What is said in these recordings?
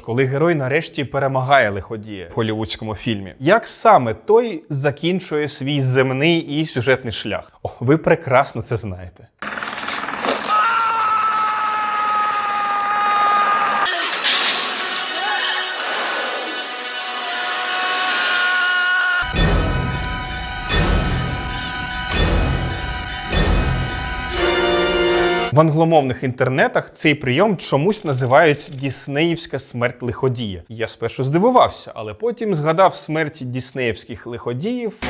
Коли герой нарешті перемагає лиходія в голівудському фільмі, як саме той закінчує свій земний і сюжетний шлях? О, ви прекрасно це знаєте. В англомовних інтернетах цей прийом чомусь називають Діснеївська смерть лиходія. Я спершу здивувався, але потім згадав смерті діснеївських лиходіїв.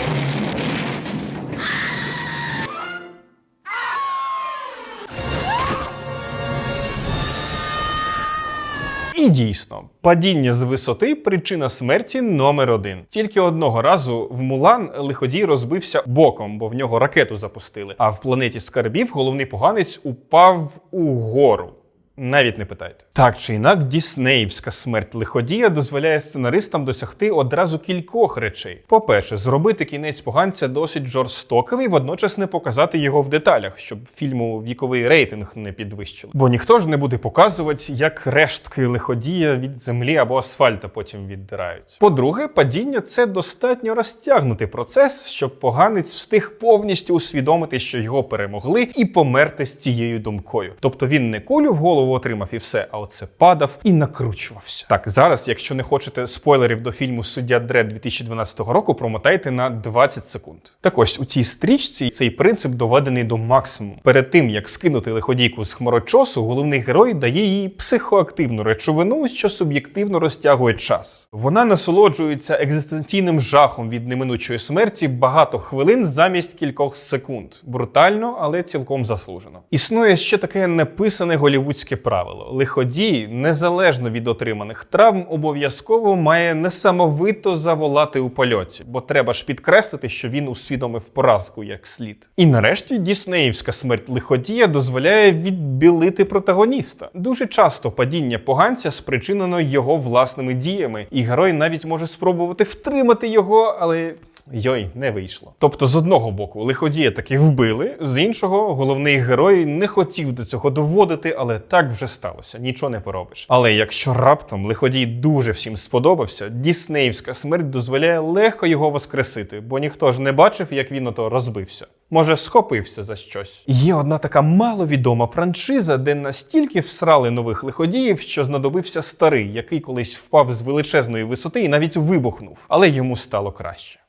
І дійсно, падіння з висоти причина смерті номер один. Тільки одного разу в Мулан лиходій розбився боком, бо в нього ракету запустили. А в планеті скарбів головний поганець упав угору. Навіть не питайте. Так чи інак, Діснеївська смерть лиходія дозволяє сценаристам досягти одразу кількох речей. По-перше, зробити кінець поганця досить жорстоким і водночас не показати його в деталях, щоб фільму віковий рейтинг не підвищили. Бо ніхто ж не буде показувати, як рештки лиходія від землі або асфальта потім віддирають. По-друге, падіння це достатньо розтягнутий процес, щоб поганець встиг повністю усвідомити, що його перемогли, і померти з цією думкою. Тобто він не кулю в голову отримав і все, а оце падав і накручувався. Так, зараз, якщо не хочете спойлерів до фільму Суддя Дред 2012 року, промотайте на 20 секунд. Так ось у цій стрічці цей принцип доведений до максимуму. Перед тим як скинути лиходійку з хмарочосу, головний герой дає їй психоактивну речовину, що суб'єктивно розтягує час. Вона насолоджується екзистенційним жахом від неминучої смерті багато хвилин замість кількох секунд. Брутально, але цілком заслужено. Існує ще таке неписане голівудське правило: лиходій, незалежно від отриманих травм, обов'язково має несамовито заволати у польоті, бо треба ж підкреслити, що він усвідомив поразку як слід. І нарешті Діснеївська смерть лиходія дозволяє відбілити протагоніста. Дуже часто падіння поганця спричинено його власними діями, і герой навіть може спробувати втримати його, але. Йой, не вийшло. Тобто, з одного боку, лиходія таки вбили, з іншого, головний герой не хотів до цього доводити, але так вже сталося, нічого не поробиш. Але якщо раптом лиходій дуже всім сподобався, діснеївська смерть дозволяє легко його воскресити, бо ніхто ж не бачив, як він ото розбився. Може, схопився за щось. Є одна така маловідома франшиза, де настільки всрали нових лиходіїв, що знадобився старий, який колись впав з величезної висоти і навіть вибухнув, але йому стало краще.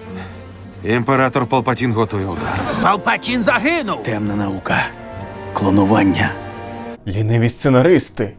Імператор Палпатін готує удар. Палпатін загинув. Темна наука. Клонування. Ліниві сценаристи.